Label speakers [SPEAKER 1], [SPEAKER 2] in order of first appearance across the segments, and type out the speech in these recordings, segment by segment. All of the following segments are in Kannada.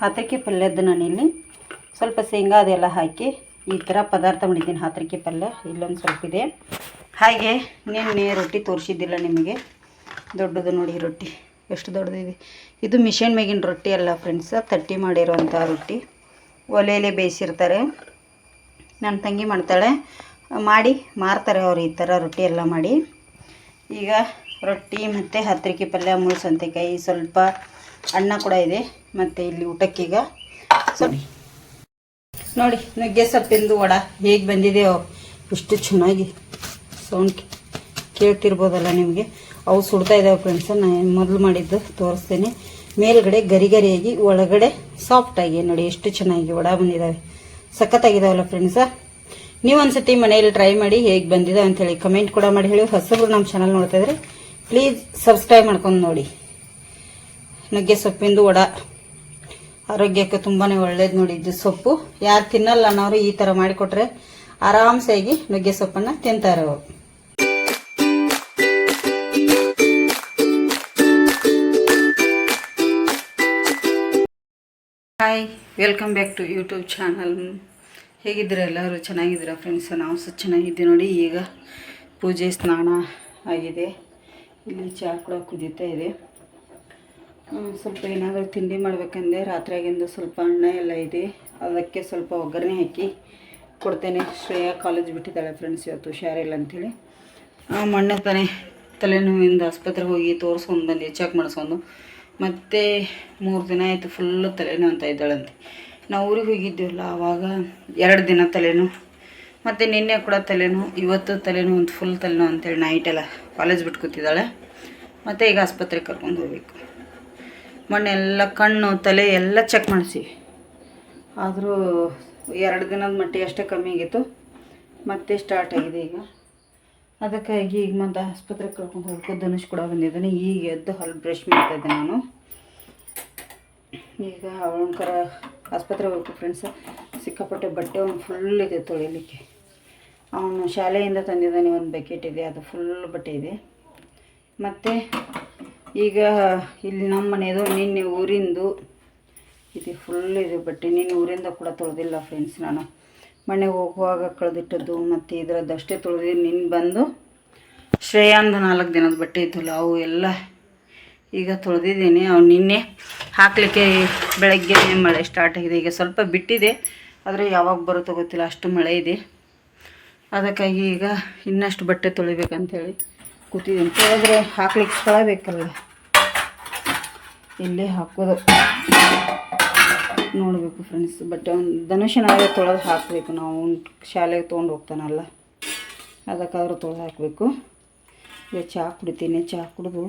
[SPEAKER 1] ಹಾತರಕ್ಕೆ ಪಲ್ಯದ್ದು ನಾನಿಲ್ಲಿ ಸ್ವಲ್ಪ ಶೇಂಗಾ ಅದೆಲ್ಲ ಹಾಕಿ ಈ ಥರ ಪದಾರ್ಥ ಮಾಡಿದ್ದೀನಿ ಹಾತರಕ್ಕೆ ಪಲ್ಯ. ಇಲ್ಲೊಂದು ಸ್ವಲ್ಪ ಇದೆ. ಹಾಗೆ ನಿನ್ನೆ ರೊಟ್ಟಿ ತೋರಿಸಿದ್ದಿಲ್ಲ ನಿಮಗೆ? ದೊಡ್ಡದು ನೋಡಿ ರೊಟ್ಟಿ. ಎಷ್ಟು ದೊಡ್ಡದಿದೆ. ಇದು ಮಿಷನ್ ಮೇಗಿನ ರೊಟ್ಟಿ ಅಲ್ಲ ಫ್ರೆಂಡ್ಸ್ ತಟ್ಟಿ ಮಾಡಿರುವಂಥ ರೊಟ್ಟಿ. ಒಲೆಯಲ್ಲಿ ಬೇಯಿಸಿರ್ತಾರೆ. ನನ್ನ ತಂಗಿ ಮಾಡ್ತಾಳೆ. ಮಾಡಿ ಮಾರ್ತಾರೆ ಅವರು ಈ ಥರ ರೊಟ್ಟಿ ಎಲ್ಲ ಮಾಡಿ. ಈಗ ರೊಟ್ಟಿ ಮತ್ತು ಹತ್ತಿರಕ್ಕೆ ಪಲ್ಯ ಮುಳ್ಳು ಸೌತೆಕಾಯಿ, ಸ್ವಲ್ಪ ಅನ್ನ ಕೂಡ ಇದೆ. ಮತ್ತು ಇಲ್ಲಿ ಊಟಕ್ಕೀಗ ಸರಿ ನೋಡಿ, ನುಗ್ಗೆ ಸೊಪ್ಪಿಂದು ವಡ ಹೇಗೆ ಬಂದಿದೆ ಇಷ್ಟು ಚೆನ್ನಾಗಿ ಸೌಂಡ್ ಕೇಳ್ತಿರ್ಬೋದಲ್ಲ ನಿಮಗೆ? ಅವು ಸುಡ್ತಾ ಇದ್ದಾವೆ ಫ್ರೆಂಡ್ಸ್ ನಾನು ಮೊದಲು ಮಾಡಿದ್ದು ತೋರಿಸ್ತೇನೆ. ಮೇಲ್ಗಡೆ ಗರಿ ಗರಿಯಾಗಿ ಒಳಗಡೆ ಸಾಫ್ಟಾಗಿ ನೋಡಿ, ಎಷ್ಟು ಚೆನ್ನಾಗಿ ವಡ ಬಂದಿದ್ದಾವೆ ಸಖತ್ತಾಗಿದ್ದಾವಲ್ಲ ಫ್ರೆಂಡ್ಸ ನೀವು ಒಂದ್ಸತಿ ಮನೆಯಲ್ಲಿ ಟ್ರೈ ಮಾಡಿ ಹೇಗೆ ಬಂದಿದೆ ಅಂತೇಳಿ ಕಮೆಂಟ್ ಕೂಡ ಮಾಡಿ ಹೇಳಿ. ಹೊಸಬ್ರು ನಮ್ಮ ಚಾನಲ್ ನೋಡ್ತಾ ಇದ್ರೆ ಪ್ಲೀಸ್ ಸಬ್ಸ್ಕ್ರೈಬ್ ಮಾಡ್ಕೊಂಡು ನೋಡಿ. ನುಗ್ಗೆ ಸೊಪ್ಪಿಂದು ವಡ. ಆರೋಗ್ಯಕ್ಕೆ ತುಂಬಾ ಒಳ್ಳೇದು ನೋಡಿ ಇದು ಸೊಪ್ಪು. ಯಾರು ತಿನ್ನಲ್ಲ ಅನ್ನೋರು ಈ ಥರ ಮಾಡಿಕೊಟ್ರೆ ಆರಾಮ್ಸಾಗಿ ನುಗ್ಗೆ ಸೊಪ್ಪನ್ನು ತಿಂತಾರೆ ಅವರು hi welcome back to YouTube channel ಹೇಗಿದ್ದೀರ ಎಲ್ಲರೂ? ಚೆನ್ನಾಗಿದ್ದೀರಾ ಫ್ರೆಂಡ್ಸ್ ನಾವು ಸಹ ಚೆನ್ನಾಗಿದ್ದೀವಿ ನೋಡಿ. ಈಗ ಪೂಜೆ ಸ್ನಾನ ಆಗಿದೆ. ಇಲ್ಲಿ ಚಹಾ ಕೂಡ ಕುದೀತಾ ಇದೆ. ಸ್ವಲ್ಪ ಏನಾದರೂ ತಿಂಡಿ ಮಾಡಬೇಕಂದ್ರೆ ರಾತ್ರಿಯಾಗಿಂದು ಸ್ವಲ್ಪ ಅನ್ನ ಎಲ್ಲ ಇದೆ. ಅದಕ್ಕೆ ಸ್ವಲ್ಪ ಒಗ್ಗರಣೆ ಹಾಕಿ ಕೊಡ್ತೇನೆ. ಶ್ರೇಯಾ ಕಾಲೇಜ್ ಬಿಟ್ಟಿದ್ದಾಳೆ ಫ್ರೆಂಡ್ಸ್ ಇವತ್ತು ಹುಷಾರಿಲ್ಲ ಅಂಥೇಳಿ ಮೊನ್ನೆ ತಾನೇ ತಲೆನೋವಿಂದ ಆಸ್ಪತ್ರೆಗೆ ಹೋಗಿ ತೋರಿಸ್ಕೊಂಡು ಬಂದು ಚೆಕ್ ಮಾಡಿಸ್ಕೊಂಡು. ಮತ್ತೆ ಮೂರು ದಿನ ಆಯಿತು ಫುಲ್ಲು ತಲೆನೋವು ಅಂತ ಇದ್ದಾಳಂತೆ. ನಾವು ಊರಿಗೆ ಹೋಗಿದ್ದೀವಲ್ಲ, ಆವಾಗ ಎರಡು ದಿನ ತಲೆನೋವು. ಮತ್ತು ನಿನ್ನೆ ಕೂಡ ತಲೆನೋವು, ಇವತ್ತು ತಲೆನೋವು ಅಂತ ಫುಲ್ ತಲೆನೋವು ಅಂತೇಳಿ ನೈಟೆಲ್ಲ ಕಾಲೇಜ್ ಬಿಟ್ಟು ಕೂತಿದ್ದಾಳೆ ಮತ್ತು ಈಗ ಆಸ್ಪತ್ರೆಗೆ ಕರ್ಕೊಂಡು ಹೋಗ್ಬೇಕು. ಮೊನ್ನೆ ಎಲ್ಲ ಕಣ್ಣು, ತಲೆ ಎಲ್ಲ ಚೆಕ್ ಮಾಡಿಸಿ ಆದರೂ ಎರಡು ದಿನದ ಮಟ್ಟಿಗೆ ಅಷ್ಟೇ ಕಮ್ಮಿ ಆಗಿತ್ತು. ಮತ್ತೆ ಸ್ಟಾರ್ಟ್ ಆಗಿದೆ ಈಗ. ಅದಕ್ಕಾಗಿ ಈಗ ಮತ್ತೆ ಆಸ್ಪತ್ರೆಗೆ ಕರ್ಕೊಂಡು ಹೋಗ್ಬೇಕು. ಧನುಷ್ ಕೂಡ ಬಂದಿದ್ದಾನೆ. ಈಗ ಎದ್ದು ಹಲ್ ಬ್ರಷ್ ಮಾಡ್ತಾ ಇದ್ದೆ ನಾನು. ಈಗ ಅವನಕರ ಆಸ್ಪತ್ರೆಗೆ ಹೋಗ್ಬೇಕು ಫ್ರೆಂಡ್ಸ್ ಸಿಕ್ಕಾಪಟ್ಟೆ ಬಟ್ಟೆ ಒಂದು ಫುಲ್ ಇದೆ ತೊಳಿಲಿಕ್ಕೆ. ಅವನು ಶಾಲೆಯಿಂದ ತಂದಿದ್ದಾನೆ ಒಂದು ಬಕೆಟ್ ಇದೆ. ಅದು ಫುಲ್ ಬಟ್ಟೆ ಇದೆ. ಮತ್ತು ಈಗ ಇಲ್ಲಿ ನಮ್ಮ ಮನೆಯದು ನಿನ್ನೆ ಊರಿಂದು, ಇದು ಫುಲ್ ಇದು ಬಟ್ಟೆ ನಿನ್ನೆ ಊರಿಂದ ಕೂಡ ತೊಳೆದಿಲ್ಲ ಫ್ರೆಂಡ್ಸ್ ನಾನು. ಮನೆಗೆ ಹೋಗುವಾಗ ಕಳೆದಿಟ್ಟದ್ದು ಮತ್ತು ಇದರದ್ದಷ್ಟೇ ತೊಳೆದು ನಿನ್ನೆ ಬಂದು ಶ್ರೇಯಾಂದ ನಾಲ್ಕು ದಿನದ ಬಟ್ಟೆ ಇದ್ದಲ್ಲ ಅವು ಎಲ್ಲ ಈಗ ತೊಳೆದಿದ್ದೀನಿ. ಅವು ನಿನ್ನೆ ಹಾಕಲಿಕ್ಕೆ ಬೆಳಗ್ಗೆ ಮಳೆ ಸ್ಟಾರ್ಟ್ ಆಗಿದೆ. ಈಗ ಸ್ವಲ್ಪ ಬಿಟ್ಟಿದೆ, ಆದರೆ ಯಾವಾಗ ಬರುತ್ತೋ ಗೊತ್ತಿಲ್ಲ, ಅಷ್ಟು ಮಳೆ ಇದೆ. ಅದಕ್ಕಾಗಿ ಈಗ ಇನ್ನಷ್ಟು ಬಟ್ಟೆ ತೊಳಿಬೇಕಂತೇಳಿ. ಕೂತಿದ್ದೀನಿ. ತೊಳೆದ್ರೆ ಹಾಕ್ಲಿಕ್ಕೆ ಸ್ಥಳ ಬೇಕಲ್ಲ ಇಲ್ಲೇ ಹಾಕೋದು. ನೋಡಬೇಕು ಫ್ರೆಂಡ್ಸ್ ಬಟ್ ಒಂದು ಧನುಷನಾಗೆ ತೊಳೆದು ಹಾಕಬೇಕು. ನಾವು ಶಾಲೆಗೆ ತೊಗೊಂಡು ಹೋಗ್ತಾನಲ್ಲ. ಅದಕ್ಕಾದ್ರೂ ತೊಳೆದು ಹಾಕಬೇಕು. ಈಗ ಚಹಾ ಕುಡಿತೀನಿ. ಚಹಾ ಕುಡಿದು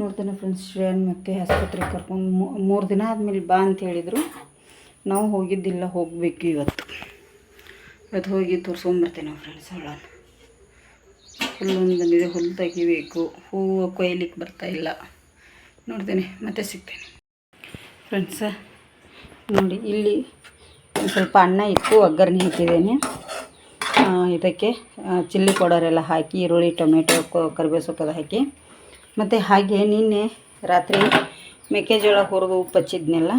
[SPEAKER 1] ನೋಡ್ತಾನೆ ಫ್ರೆಂಡ್ಸ್ ಶ್ರೇಯನ್ ಮತ್ತು ಆಸ್ಪತ್ರೆಗೆ ಕರ್ಕೊಂಡು ಮೂರು ದಿನ ಆದಮೇಲೆ ಬಾ ಅಂತ ಹೇಳಿದರು. ನಾವು ಹೋಗಿದ್ದಿಲ್ಲ, ಹೋಗಬೇಕು ಇವತ್ತು. ಅದು ಹೋಗಿ ತೋರಿಸ್ಕೊಂಬರ್ತೇನೆ ಫ್ರೆಂಡ್ಸ್ ಅವಳನ್ನು. ಹುಲ್ಲೊಂದು ಬಂದಿದೆ ಹುಲ್ಲು ತೆಗಿಬೇಕು ಹೂವು ಕೊಯ್ಲಿಕ್ಕೆ ಇಲ್ಲ. ನೋಡ್ತೇನೆ, ಮತ್ತೆ ಸಿಗ್ತೇನೆ. ಫ್ರೆಂಡ್ಸ ನೋಡಿ, ಇಲ್ಲಿ ಸ್ವಲ್ಪ ಅನ್ನ ಇಟ್ಟು ಒಗ್ಗರಣೆ ಹಾಕಿದ್ದೇನೆ. ಇದಕ್ಕೆ ಚಿಲ್ಲಿ ಪೌಡರ್ ಎಲ್ಲ ಹಾಕಿ, ಈರುಳ್ಳಿ, ಟೊಮೆಟೊ ಕರಿಬೇವು ಸೊಪ್ಪೆಲ್ಲ ಹಾಕಿ. ಮತ್ತು ಹಾಗೆ ನಿನ್ನೆ ರಾತ್ರಿ ಮೆಕ್ಕೆಜೋಳ ಹುರಿದು ಉಪ್ಪು ಹಚ್ಚಿದ್ನೆಲ್ಲ,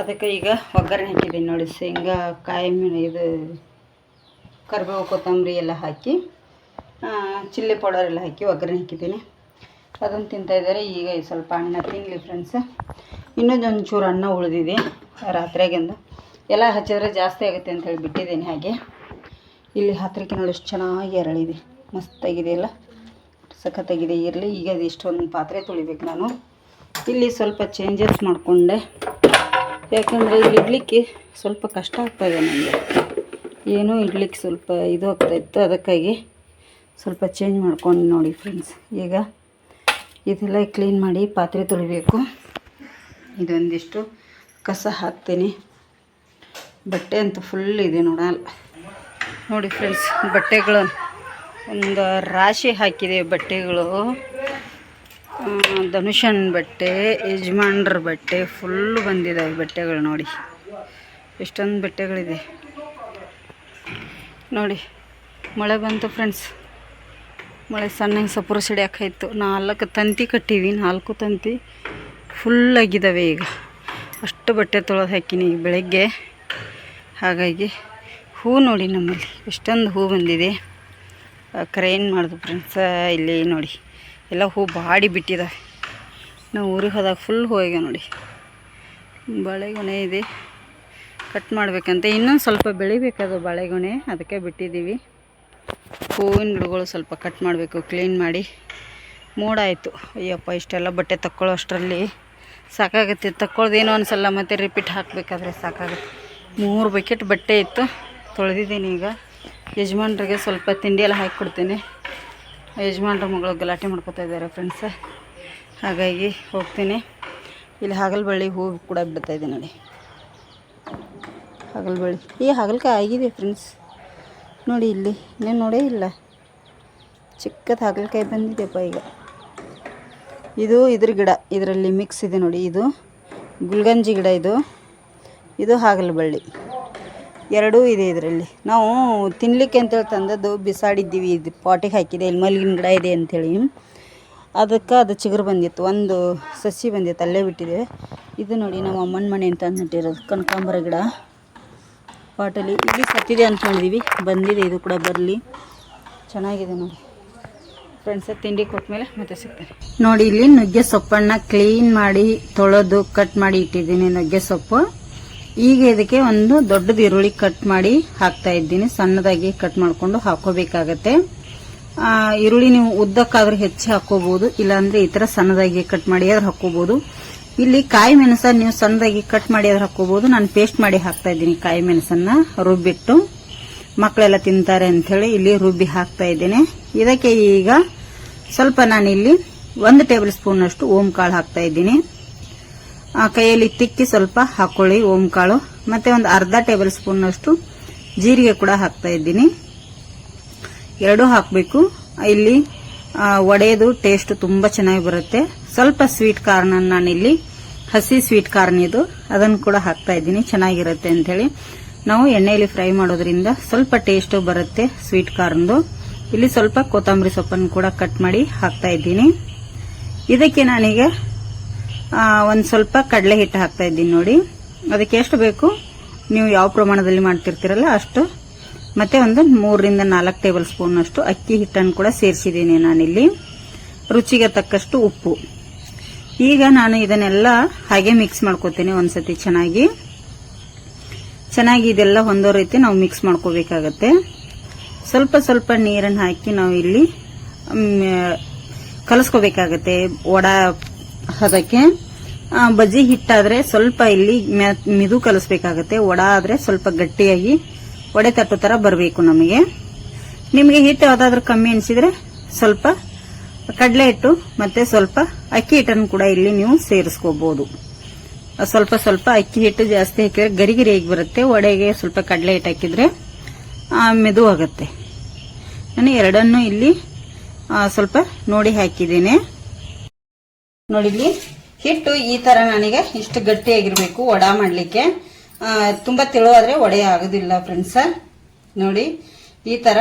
[SPEAKER 1] ಅದಕ್ಕೆ ಈಗ ಒಗ್ಗರಣೆ ಹಾಕಿದ್ದೀನಿ. ನೋಡಿ ಶೇಂಗಾ ಕಾಯಿ ಇದು ಕರಿಬೇವು, ಕೊತ್ತಂಬರಿ ಎಲ್ಲ ಹಾಕಿ. ಚಿಲ್ಲಿ ಪೌಡರ್ ಎಲ್ಲ ಹಾಕಿ ಒಗ್ಗರಣೆ ಹಾಕಿದ್ದೀನಿ. ಅದನ್ನು ತಿಂತಾಯಿದ್ದಾರೆ ಈಗ ಸ್ವಲ್ಪ ಅನ್ನ ತಿನ್ನಲಿ ಫ್ರೆಂಡ್ಸ್ ಇನ್ನೊಂದು ಒಂಚೂರು ಅನ್ನ ಉಳಿದಿದೆ ರಾತ್ರಿಯಾಗಿಂದ. ಎಲ್ಲ ಹಚ್ಚಿದ್ರೆ ಜಾಸ್ತಿ ಆಗುತ್ತೆ ಅಂತ ಹೇಳಿ ಬಿಟ್ಟಿದ್ದೀನಿ ಹಾಗೆ. ಇಲ್ಲಿ ಹತ್ತಿರಕ್ಕೆ ನೋಡಿ ಎಷ್ಟು ಚೆನ್ನಾಗಿ ಎರಳಿದೆ. ಮಸ್ತಾಗಿದೆ ಎಲ್ಲ. ಸಖತ್ತಾಗಿದೆ ಇರಲಿ ಈಗ ಅದು ಇಷ್ಟೊಂದು ಪಾತ್ರೆ ತೊಳಿಬೇಕು ನಾನು. ಇಲ್ಲಿ ಸ್ವಲ್ಪ ಚೇಂಜಸ್ ಮಾಡಿಕೊಂಡೆ. ಯಾಕಂದರೆ ಇಲ್ಲಿ ಇಡ್ಲಿಕ್ಕೆ ಸ್ವಲ್ಪ ಕಷ್ಟ ಆಗ್ತಾಯಿದೆ ನನಗೆ. ಏನೂ ಇಡ್ಲಿಕ್ಕೆ ಸ್ವಲ್ಪ ಇದು ಆಗ್ತಾಯಿತ್ತು ಅದಕ್ಕಾಗಿ ಸ್ವಲ್ಪ ಚೇಂಜ್ ಮಾಡ್ಕೊಂಡು ನೋಡಿ ಫ್ರೆಂಡ್ಸ್ ಈಗ ಇದೆಲ್ಲ ಕ್ಲೀನ್ ಮಾಡಿ ಪಾತ್ರೆ ತೊಳಿಬೇಕು. ಇದೊಂದಿಷ್ಟು ಕಸ ಹಾಕ್ತೀನಿ. ಬಟ್ಟೆ ಅಂತೂ ಫುಲ್ ಇದೆ ನೋಡಲ್ಲ. ನೋಡಿ ಫ್ರೆಂಡ್ಸ್ ಬಟ್ಟೆಗಳು ಒಂದು ರಾಶಿ ಹಾಕಿದೆ ಬಟ್ಟೆಗಳು. ಧನುಷನ್ ಬಟ್ಟೆ, ಯಜಮಾನ್ರ ಬಟ್ಟೆ ಫುಲ್ಲು ಬಂದಿದ್ದಾವೆ ಬಟ್ಟೆಗಳು ನೋಡಿ. ಎಷ್ಟೊಂದು ಬಟ್ಟೆಗಳಿದೆ. ನೋಡಿ, ಮಳೆ ಬಂತು ಫ್ರೆಂಡ್ಸ್ ಮಳೆ ಸಣ್ಣಗೆ ಸಪುರ ಸಿಡಿಯಾಕಾಯಿತು ನಾಲ್ಕು ತಂತಿ ಕಟ್ಟಿವಿ ನಾಲ್ಕು ತಂತಿ. ಫುಲ್ ಆಗಿದ್ದಾವೆ ಈಗ. ಅಷ್ಟು ಬಟ್ಟೆ ತೊಳೆದು ಹಾಕಿನಿ ಈಗ ಬೆಳಗ್ಗೆ. ಹಾಗಾಗಿ ಹೂ ನೋಡಿ ನಮ್ಮಲ್ಲಿ. ಎಷ್ಟೊಂದು ಹೂ ಬಂದಿದೆ. ಕರೆ ಏನು ಮಾಡೋದು ಫ್ರೆಂಡ್ಸ ಇಲ್ಲಿ ನೋಡಿ. ಎಲ್ಲ ಹೂ ಬಾಡಿ ಬಿಟ್ಟಿದ್ದಾವೆ ನಾವು ಊರಿಗೆ ಹೋದಾಗ ಫುಲ್ ಹೂ ಆಗ್ಯಾವ ನೋಡಿ. ಬಾಳೆಗೊನೆ ಇದೆ. ಕಟ್ ಮಾಡಬೇಕಂತೆ. ಇನ್ನೊಂದು ಸ್ವಲ್ಪ ಬೆಳಿಬೇಕದು ಬಾಳೆಗೊನೆ. ಅದಕ್ಕೆ ಬಿಟ್ಟಿದ್ದೀವಿ ಹೂವಿನ ಗಿಡಗಳು ಸ್ವಲ್ಪ ಕಟ್ ಮಾಡಬೇಕು ಕ್ಲೀನ್ ಮಾಡಿ. ಮೋಡ ಆಯಿತು ಅಯ್ಯಪ್ಪ, ಇಷ್ಟೆಲ್ಲ ಬಟ್ಟೆ ತಕ್ಕೊಳ್ಳೋ ಅಷ್ಟರಲ್ಲಿ ಸಾಕಾಗುತ್ತೆ. ತಕ್ಕೊಳ್ಳೋದೇನೋ ಅನಿಸಲ್ಲ ಮತ್ತು ರಿಪೀಟ್ ಹಾಕಬೇಕಾದ್ರೆ ಸಾಕಾಗುತ್ತೆ. ಮೂರು ಬಕೆಟ್ ಬಟ್ಟೆ ಇತ್ತು. ತೊಳೆದಿದ್ದೀನಿ ಈಗ. ಯಜಮಾನ್ರಿಗೆ ಸ್ವಲ್ಪ ತಿಂಡಿ ಎಲ್ಲ ಹಾಕಿಕೊಡ್ತೀನಿ. ಯಜಮಾನ್ರ ಮಗಳು ಗಲಾಟೆ ಮಾಡ್ಕೊತಾ ಇದ್ದಾರೆ ಫ್ರೆಂಡ್ಸ ಹಾಗಾಗಿ ಹೋಗ್ತೀನಿ. ಇಲ್ಲಿ ಹಾಗಲಬಳ್ಳಿ ಹೂವು ಕೂಡ ಬಿಡ್ತಾ ಇದೆ ನೋಡಿ. ಹಾಗಲಬಳ್ಳಿ. ಈ ಹಾಗಲಕಾಯಿ ಆಗಿದೆ ಫ್ರೆಂಡ್ಸ್ ನೋಡಿ ಇಲ್ಲಿ, ಇನ್ನೇನು ನೋಡೇ ಇಲ್ಲ. ಚಿಕ್ಕದ ಹಾಗಲಕಾಯಿ ಬಂದಿದೆಪ್ಪ ಈಗ. ಇದು ಇದ್ರ ಗಿಡ, ಇದರಲ್ಲಿ ಮಿಕ್ಸ್ ಇದೆ ನೋಡಿ ಇದು. ಗುಲ್ಗಂಜಿ ಗಿಡ ಇದು. ಇದು ಹಾಗಲ ಬಳ್ಳಿ ಎರಡೂ ಇದೆ ಇದರಲ್ಲಿ. ನಾವು ತಿನ್ನಲಿಕ್ಕೆ ಅಂತೇಳಿ ತಂದದ್ದು ಬಿಸಾಡಿದ್ದೀವಿ, ಇದು ಪಾಟಿಗೆ ಹಾಕಿದೆ, ಇಲ್ಲಿ ಮಲ್ಲಿಗಿನ ಗಿಡ ಇದೆ ಅಂಥೇಳಿ ಅದಕ್ಕೆ ಅದು ಚಿಗುರು ಬಂದಿತ್ತು, ಒಂದು ಸಸಿ ಬಂದಿತ್ತು, ಅಲ್ಲೇ ಬಿಟ್ಟಿದೆ. ಇದು ನೋಡಿ ನಮ್ಮ ಅಮ್ಮನ ಮನೆ ಅಂತ ಅಂದ್ಬಿಟ್ಟಿರೋದು, ಕನಕಾಂಬರ ಗಿಡ. ಪಾಟಲ್ಲಿ ಇಲ್ಲಿ ಸತ್ತಿದೆ ಅಂತ ಬಂದಿದೆ ಇದು ಕೂಡ ಬರಲಿ. ಚೆನ್ನಾಗಿದೆ ನೋಡಿ. ಫ್ರೆಂಡ್ಸ್ ತಿಂಡಿ ಕೊಟ್ಟಮೇಲೆ ಮತ್ತೆ ಸಿಗ್ತಾರೆ ನೋಡಿ ಇಲ್ಲಿ ನುಗ್ಗೆ ಸೊಪ್ಪನ್ನ ಕ್ಲೀನ್ ಮಾಡಿ ತೊಳೆದು ಕಟ್ ಮಾಡಿ ಇಟ್ಟಿದ್ದೀನಿ ನುಗ್ಗೆ ಸೊಪ್ಪು. ಈಗ ಇದಕ್ಕೆ ಒಂದು ದೊಡ್ಡದು ಈರುಳ್ಳಿ ಕಟ್ ಮಾಡಿ ಹಾಕ್ತಾ ಇದ್ದೀನಿ. ಸಣ್ಣದಾಗಿ ಕಟ್ ಮಾಡಿಕೊಂಡು ಹಾಕೋಬೇಕಾಗತ್ತೆ. ಆ, ಈರುಳ್ಳಿ ನೀವು ಉದ್ದಕ್ಕಾದ್ರೂ ಹೆಚ್ಚಿ ಹಾಕೋಬಹುದು ಇಲ್ಲಾಂದ್ರೆ ಈ ತರ ಸಣ್ಣದಾಗಿ ಕಟ್ ಮಾಡಿ ಆದ್ರೆ ಹಾಕೋಬಹುದು ಇಲ್ಲಿ ಕಾಯಿ ಮೆಣಸ ನೀವು ಸಣ್ಣದಾಗಿ ಕಟ್ ಮಾಡಿ ಅದ್ರ ಹಾಕೋಬಹುದು ನಾನು ಪೇಸ್ಟ್ ಮಾಡಿ ಹಾಕ್ತಾ ಇದ್ದೀನಿ ಕಾಯಿ ಮೆಣಸನ್ನ ರುಬ್ಬಿಟ್ಟು. ಮಕ್ಕಳೆಲ್ಲ ತಿಂತಾರೆ ಅಂತ ಹೇಳಿ ಇಲ್ಲಿ ರುಬ್ಬಿ ಹಾಕ್ತಾ ಇದ್ದೇನೆ. ಇದಕ್ಕೆ ಈಗ ಸ್ವಲ್ಪ ನಾನಿಲ್ಲಿ ಒಂದು ಟೇಬಲ್ ಸ್ಪೂನ್ ಅಷ್ಟು ಓಂ ಕಾಳು ಹಾಕ್ತಾ ಇದ್ದೀನಿ. ಕೈಯಲ್ಲಿ ತಿಕ್ಕಿ ಸ್ವಲ್ಪ ಹಾಕೊಳ್ಳಿ ಓಂ ಕಾಳು. ಮತ್ತೆ ಒಂದು ಅರ್ಧ ಟೇಬಲ್ ಸ್ಪೂನ್ ಅಷ್ಟು ಜೀರಿಗೆ ಕೂಡ ಹಾಕ್ತಾ ಇದ್ದೀನಿ. ಎರಡೂ ಹಾಕಬೇಕು. ಇಲ್ಲಿ ವಡೆದು ಟೇಸ್ಟ್ ತುಂಬಾ ಚೆನ್ನಾಗಿ ಬರುತ್ತೆ. ಸ್ವಲ್ಪ ಸ್ವೀಟ್ ಕಾರ್ನ್ ನಾನಿಲ್ಲಿ, ಹಸಿ ಸ್ವೀಟ್ ಕಾರ್ನ್ ಇದು, ಅದನ್ನು ಕೂಡ ಹಾಕ್ತಾ ಇದ್ದೀನಿ, ಚೆನ್ನಾಗಿರುತ್ತೆ ಅಂತ ಹೇಳಿ ನಾವು ಎಣ್ಣೆಯಲ್ಲಿ ಫ್ರೈ ಮಾಡೋದ್ರಿಂದ ಸ್ವಲ್ಪ ಟೇಸ್ಟ್ ಬರುತ್ತೆ ಸ್ವೀಟ್ ಕಾರ್ನ್ದು. ಇಲ್ಲಿ ಸ್ವಲ್ಪ ಕೊತ್ತಂಬರಿ ಸೊಪ್ಪನ್ನು ಕೂಡ ಕಟ್ ಮಾಡಿ ಹಾಕ್ತಾ ಇದ್ದೀನಿ. ಇದಕ್ಕೆ ನಾನೀಗ ಒಂದ್ ಸ್ವಲ್ಪ ಕಡಲೆ ಹಿಟ್ಟು ಹಾಕ್ತಾ ಇದ್ದೀನಿ ನೋಡಿ. ಅದಕ್ಕೆ ಎಷ್ಟು ಬೇಕು? ನೀವು ಯಾವ ಪ್ರಮಾಣದಲ್ಲಿ ಮಾಡ್ತಿರ್ತೀರಲ್ಲ ಅಷ್ಟು ಮತ್ತೆ ಒಂದು ಮೂರರಿಂದ ನಾಲ್ಕು ಟೇಬಲ್ ಸ್ಪೂನ್ ಅಷ್ಟು ಅಕ್ಕಿ ಹಿಟ್ಟನ್ನು ಕೂಡ ಸೇರಿಸಿದ್ದೀನಿ ನಾನಿಲ್ಲಿ. ರುಚಿಗೆ ತಕ್ಕಷ್ಟು ಉಪ್ಪು. ಈಗ ನಾನು ಇದನ್ನೆಲ್ಲ ಹಾಗೆ ಮಿಕ್ಸ್ ಮಾಡ್ಕೋತೀನಿ ಒಂದ್ಸತಿ ಚೆನ್ನಾಗಿ. ಚೆನ್ನಾಗಿ ಇದೆಲ್ಲ ಹೊಂದೋ ರೀತಿ ನಾವು ಮಿಕ್ಸ್ ಮಾಡ್ಕೋಬೇಕಾಗತ್ತೆ. ಸ್ವಲ್ಪ ಸ್ವಲ್ಪ ನೀರನ್ನು ಹಾಕಿ ನಾವು ಇಲ್ಲಿ ಕಲಸ್ಕೋಬೇಕಾಗತ್ತೆ ವಡ ಹದಕ್ಕೆ. ಆ, ಬಜ್ಜಿ ಹಿಟ್ಟಾದ್ರೆ ಸ್ವಲ್ಪ ಇಲ್ಲಿ ಮೆದು ಕಲಿಸ್ಬೇಕಾಗತ್ತೆ. ವಡ ಆದ್ರೆ ಸ್ವಲ್ಪ ಗಟ್ಟಿಯಾಗಿ. ವಡೆ ತಟ್ಟು ತರ ಬರಬೇಕು ನಮಗೆ. ನಿಮಗೆ ಹಿಟ್ಟು ಯಾವ್ದಾದ್ರೂ ಕಮ್ಮಿ ಅನಿಸಿದ್ರೆ ಸ್ವಲ್ಪ ಕಡಲೆ ಹಿಟ್ಟು ಮತ್ತೆ ಸ್ವಲ್ಪ ಅಕ್ಕಿ ಹಿಟ್ಟನ್ನು ಕೂಡ ಇಲ್ಲಿ ನೀವು ಸೇರಿಸ್ಕೋಬಹುದು ಸ್ವಲ್ಪ ಸ್ವಲ್ಪ ಅಕ್ಕಿ ಹಿಟ್ಟು ಜಾಸ್ತಿ ಹಾಕಿದ್ರೆ ಗರಿ ಗರಿಯಾಗಿ ಬರುತ್ತೆ. ವಡೆಗೆ ಸ್ವಲ್ಪ ಕಡಲೆ ಹಿಟ್ಟು ಹಾಕಿದ್ರೆ ಮೆದು ಆಗುತ್ತೆ. ನಾನು ಎರಡನ್ನು ಇಲ್ಲಿ ಸ್ವಲ್ಪ ನೋಡಿ ಹಾಕಿದ್ದೇನೆ. ನೋಡಿ ಇಲ್ಲಿ, ಹಿಟ್ಟು ಈ ತರ ನನಗೆ ಇಷ್ಟು ಗಟ್ಟಿಯಾಗಿರ್ಬೇಕು, ವಡಾ ಮಾಡ್ಲಿಕ್ಕೆ. ತುಂಬಾ ತೆಳುವಾದರೆ ವಡೆ ಆಗೋದಿಲ್ಲ ಫ್ರೆಂಡ್ಸ್ ನೋಡಿ, ಈ ತರ.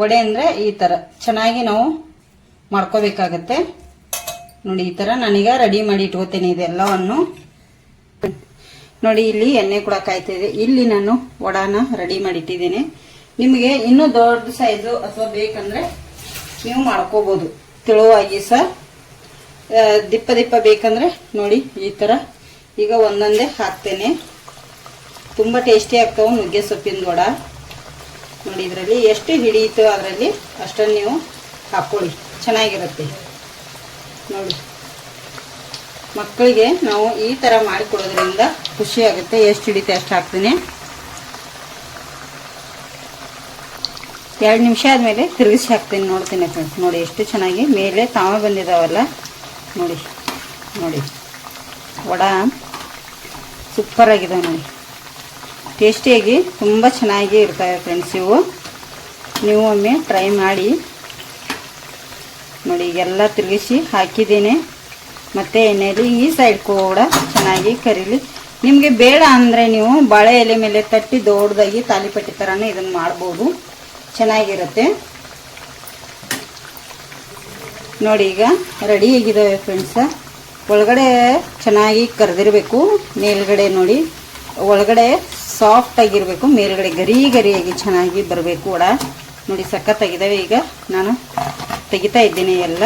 [SPEAKER 1] ವಡೆ ಅಂದ್ರೆ ಈ ತರ. ಚೆನ್ನಾಗಿ ನಾವು ಮಾಡ್ಕೋಬೇಕಾಗತ್ತೆ. ನೋಡಿ, ಈ ತರ ನಾನೀಗ ರೆಡಿ ಮಾಡಿ ಇಟ್ಕೋತೇನೆ ಇದೆಲ್ಲವನ್ನು. ನೋಡಿ, ಇಲ್ಲಿ ಎಣ್ಣೆ ಕೂಡ ಕಾಯ್ತಾ ಇದೆ. ಇಲ್ಲಿ ನಾನು ವಡಾನ ರೆಡಿ ಮಾಡಿ ಇಟ್ಟಿದ್ದೇನೆ. ನಿಮಗೆ ಇನ್ನೂ ದೊಡ್ಡ ಸೈಜು ಅಥವಾ ಬೇಕಂದ್ರೆ ನೀವು ಮಾಡ್ಕೋಬಹುದು ತೆಳುವಾಗಿ ಸರ್. ದಿಪ್ಪ ದಿಪ್ಪ ಬೇಕಂದ್ರೆ ನೋಡಿ, ಈ ತರ. ಈಗ ಒಂದೊಂದೇ ಹಾಕ್ತೇನೆ. ತುಂಬ ಟೇಸ್ಟಿ ಆಗ್ತಾವೆ ನುಗ್ಗೆ ಸೊಪ್ಪಿನ ವಡ ನೋಡಿ ಇದರಲ್ಲಿ ಎಷ್ಟು ಹಿಡಿಯಿತು ಅದರಲ್ಲಿ ಅಷ್ಟನ್ನು ನೀವು ಹಾಕ್ಕೊಳ್ಳಿ ಚೆನ್ನಾಗಿರುತ್ತೆ. ನೋಡಿ. ಮಕ್ಕಳಿಗೆ ನಾವು ಈ ಥರ ಮಾಡಿಕೊಡೋದ್ರಿಂದ ಖುಷಿ ಆಗುತ್ತೆ. ಎಷ್ಟು ಹಿಡಿತೆ ಅಷ್ಟು ಹಾಕ್ತೀನಿ. ಎರಡು ನಿಮಿಷ ಆದಮೇಲೆ ತಿರುಗಿಸಿ ಹಾಕ್ತೀನಿ. ನೋಡ್ತೀನಿ ಫ್ರೆಂಡ್ಸ್ ನೋಡಿ ಎಷ್ಟು ಚೆನ್ನಾಗಿ ಮೇಲೆ ತಾವ ಬಂದಿದ್ದಾವಲ್ಲ ನೋಡಿ. ನೋಡಿ. ವಡ. ಸೂಪರ್ ಆಗಿದೆ ನೋಡಿ. ಟೇಸ್ಟಿಯಾಗಿ ತುಂಬ ಚೆನ್ನಾಗಿ ಇರ್ತವೆ ಫ್ರೆಂಡ್ಸ್ ಇವು. ನೀವು ಒಮ್ಮೆ ಟ್ರೈ ಮಾಡಿ. ನೋಡಿ, ಈಗೆಲ್ಲ ತಿರುಗಿಸಿ ಹಾಕಿದ್ದೀನಿ. ಮತ್ತು ಎಣ್ಣೆಯಲ್ಲಿ ಈ ಸೈಡ್ ಕೂಡ ಚೆನ್ನಾಗಿ ಕರೀಲಿ. ನಿಮಗೆ ಬೇಡ ಅಂದರೆ ನೀವು ಬಾಳೆ ಎಲೆ ಮೇಲೆ ತಟ್ಟಿ ದೊಡ್ಡದಾಗಿ ತಾಲಿಪಟ್ಟಿ ಥರನೇ ಇದನ್ನು ಮಾಡ್ಬೋದು. ಚೆನ್ನಾಗಿರುತ್ತೆ. ನೋಡಿ, ಈಗ ರೆಡಿ ಆಗಿದ್ದಾವೆ ಫ್ರೆಂಡ್ಸ ಒಳಗಡೆ ಚೆನ್ನಾಗಿ ಕರೆದಿರಬೇಕು. ಮೇಲ್ಗಡೆ ನೋಡಿ. ಒಳಗಡೆ ಸಾಫ್ಟ್ ಆಗಿರಬೇಕು. ಮೇಲ್ಗಡೆ ಗರಿ ಗರಿಯಾಗಿ ಚೆನ್ನಾಗಿ ಬರಬೇಕು ವಡ. ನೋಡಿ ಸಖತ್ತಾಗಿದ್ದಾವೆ ಈಗ. ನಾನು ತೆಗಿತಾ ಇದ್ದೀನಿ ಎಲ್ಲ.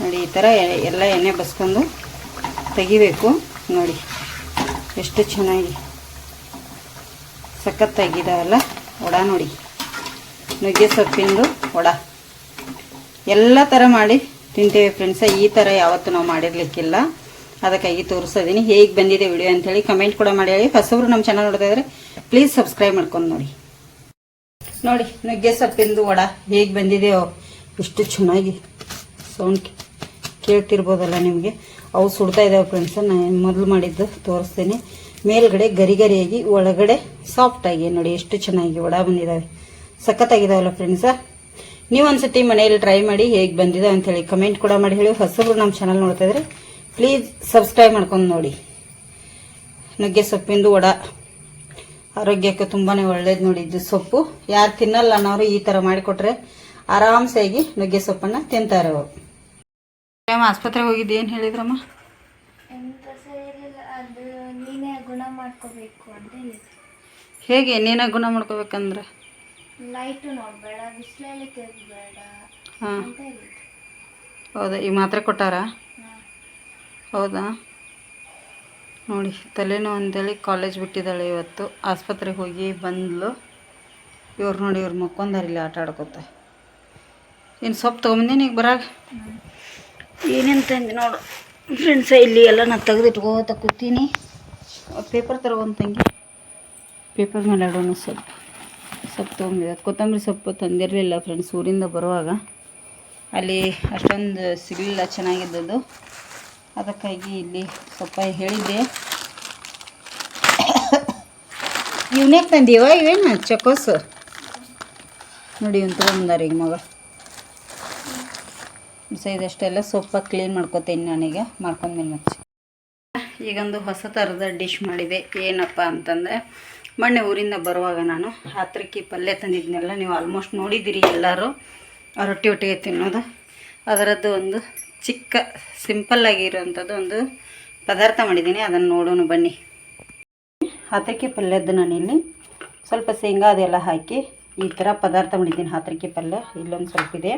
[SPEAKER 1] ನೋಡಿ, ಈ ಥರ ಎಲ್ಲ ಎಣ್ಣೆ ಬಸ್ಕೊಂಡು ತೆಗಿಬೇಕು. ನೋಡಿ, ಎಷ್ಟು ಚೆನ್ನಾಗಿ ಸಖತ್ತಾಗಿದ್ದಾವಲ್ಲ ವಡ ನೋಡಿ. ನುಗ್ಗೆ ಸೊಪ್ಪಿಂದು ವಡ. ಎಲ್ಲ ಥರ ಮಾಡಿ ತಿಂತೇವೆ ಫ್ರೆಂಡ್ಸ ಈ ಥರ ಯಾವತ್ತು ನಾವು ಮಾಡಿರ್ಲಿಕ್ಕಿಲ್ಲ. ಅದಕ್ಕಾಗಿ ತೋರಿಸೋದೀನಿ ಹೇಗೆ ಬಂದಿದೆ ವಿಡಿಯೋ ಅಂತೇಳಿ ಕಮೆಂಟ್ ಕೂಡ ಮಾಡಿ ಹೇಳಿ. ಹೊಸಬ್ರು ನಮ್ಮ ಚಾನಲ್ ನೋಡ್ತಾ ಇದ್ರೆ ಪ್ಲೀಸ್ ಸಬ್ಸ್ಕ್ರೈಬ್ ಮಾಡ್ಕೊಂಡು ನೋಡಿ. ನೋಡಿ ನುಗ್ಗೆ ಸೊಪ್ಪಿಂದು ವಡ ಹೇಗೆ ಬಂದಿದೆ ಇಷ್ಟು ಚೆನ್ನಾಗಿ ಸೌಂಡ್ ಕೇಳ್ತಿರ್ಬೋದಲ್ಲ ನಿಮಗೆ. ಅವು ಸುಡ್ತಾ ಇದ್ದಾವೆ ಫ್ರೆಂಡ್ಸ ನಾನು ಮೊದಲು ಮಾಡಿದ್ದು ತೋರಿಸ್ತೀನಿ. ಮೇಲ್ಗಡೆ ಗರಿ ಗರಿಯಾಗಿ ಒಳಗಡೆ ಸಾಫ್ಟಾಗಿ ನೋಡಿ ಎಷ್ಟು ಚೆನ್ನಾಗಿ ವಡ ಬಂದಿದ್ದಾವೆ ಸಖತ್ತಾಗಿದ್ದಾವಲ್ಲ ಫ್ರೆಂಡ್ಸ ನೀವು ಒಂದ್ಸತಿ ಮನೆಯಲ್ಲಿ ಟ್ರೈ ಮಾಡಿ ಹೇಗೆ ಬಂದಿದೆ ಅಂತೇಳಿ ಕಮೆಂಟ್ ಕೂಡ ಮಾಡಿ ಹೇಳಿ. ಹೊಸಬ್ರು ನಮ್ಮ ಚಾನಲ್ ನೋಡ್ತಾ ಇದ್ರೆ ಪ್ಲೀಸ್ ಸಬ್ಸ್ಕ್ರೈಬ್ ಮಾಡ್ಕೊಂಡು ನೋಡಿ. ನುಗ್ಗೆ ಸೊಪ್ಪಿಂದು ವಡ. ಆರೋಗ್ಯಕ್ಕೆ ತುಂಬಾ ಒಳ್ಳೇದು ನೋಡಿ. ಇದು ಸೊಪ್ಪು. ಯಾರು ತಿನ್ನಲ್ಲ ಅನ್ನೋರು ಈ ಥರ ಮಾಡಿಕೊಟ್ರೆ ಆರಾಮ್ಸಾಗಿ ನುಗ್ಗೆ ಸೊಪ್ಪನ್ನು ತಿಂತಾರೆ ಅವರು. ಆಸ್ಪತ್ರೆಗೆ ಹೋಗಿದ್ದು? ಏನು ಹೇಳಿದ್ರಮ್ಮ
[SPEAKER 2] ಅದು ನೀನೇ ಗುಣ ಮಾಡ್ಕೋಬೇಕು ಅಂತ
[SPEAKER 1] ಹೇಗೆ ನೀನ ಗುಣ ಮಾಡ್ಕೋಬೇಕಂದ್ರೆ?
[SPEAKER 2] ಲೈಟು ನೋಡಬೇಡ ಬಿಸಿಲಲ್ಲಿ ತಿರುಗಬೇಡ
[SPEAKER 1] ಹಾಂ.
[SPEAKER 2] ಅಂತ ಹೇಳಿದ್ರು.
[SPEAKER 1] ಹೌದಾ? ಈ ಮಾತ್ರೆ ಕೊಟ್ಟಾರ? ಹೌದಾ? ನೋಡಿ ತಲೆನೋವು ಅಂತೇಳಿ ಕಾಲೇಜ್ ಬಿಟ್ಟಿದ್ದಾಳೆ ಇವತ್ತು. ಆಸ್ಪತ್ರೆಗೆ ಹೋಗಿ ಬಂದ್ಲು. ಇವ್ರು ನೋಡಿ ಇವ್ರು ಮಕ್ಕೊಂದಾರಿಲ್ಲ ಆಟ ಆಡ್ಕೊತ. ಏನು ಸೊಪ್ಪು ತೊಗೊಂಬಂದೇನು ಈಗ ಬರಾಗ. ಏನೇನು ತಂಗಿ ನೋಡು. ಫ್ರೆಂಡ್ಸ ಇಲ್ಲಿ ಎಲ್ಲ ನಾನು ತೆಗೆದಿಟ್ಕೋತ ಕೂತೀನಿ. ಪೇಪರ್ ತರ ಒಂದು ತಂಗಿ. ಪೇಪರ್ ಮೇಲೆ ಆಡೋಣ ಸೊಪ್ಪು ಸೊಪ್ಪು ತೊಗೊಂಡಿದ್ದೆ. ಕೊತ್ತಂಬರಿ ಸೊಪ್ಪು ತಂದಿರಲಿಲ್ಲ ಫ್ರೆಂಡ್ಸ್ ಊರಿಂದ ಬರುವಾಗ. ಅಲ್ಲಿ ಅಷ್ಟೊಂದು ಸಿಗಲಿಲ್ಲ ಚೆನ್ನಾಗಿದ್ದದ್ದು. ಅದಕ್ಕಾಗಿ ಇಲ್ಲಿ ಸ್ವಲ್ಪ ಹೇಳಿದ್ದೆ. ಇವನೇ ತಂದೀವ ಇವೇನು ಚಕೋಸ್ ನೋಡಿ ಇವ್ನು ತೊಗೊಂಬಂದಾರ ಈಗ ಮಗ. ಇದಷ್ಟೆಲ್ಲ ಸೊಪ್ಪ ಕ್ಲೀನ್ ಮಾಡ್ಕೊತೀನಿ ನನಗೆ. ಮಾಡ್ಕೊಂಡ್ಮೇಲೆ ಮಚ್ಚಿ. ಈಗೊಂದು ಹೊಸ ಥರದ ಡಿಶ್ ಮಾಡಿದೆ. ಏನಪ್ಪ ಅಂತಂದರೆ ಮೊನ್ನೆ ಊರಿಂದ ಬರುವಾಗ ನಾನು ಹತ್ರಕ್ಕಿ ಪಲ್ಯ ತಂದಿದ್ನೆಲ್ಲ ನೀವು ಆಲ್ಮೋಸ್ಟ್ ನೋಡಿದ್ದೀರಿ ಎಲ್ಲರೂ. ರೊಟ್ಟಿ ಒಟ್ಟಿಗೆ ತಿನ್ನೋದು. ಅದರದ್ದು ಒಂದು ಚಿಕ್ಕ ಸಿಂಪಲ್ಲಾಗಿರೋವಂಥದ್ದು ಒಂದು ಪದಾರ್ಥ ಮಾಡಿದ್ದೀನಿ. ಅದನ್ನು ನೋಡೋಣ, ಬನ್ನಿ. ಹಾತ್ರಕ್ಕಿ ಪಲ್ಯದ್ದು ನಾನಿಲ್ಲಿ ಸ್ವಲ್ಪ ಶೇಂಗಾ ಅದೆಲ್ಲ ಹಾಕಿ ಈ ಥರ ಪದಾರ್ಥ ಮಾಡಿದ್ದೀನಿ ಹಾತ್ರಕ್ಕಿ ಪಲ್ಯ. ಇಲ್ಲೊಂದು ಸ್ವಲ್ಪ ಇದೆ.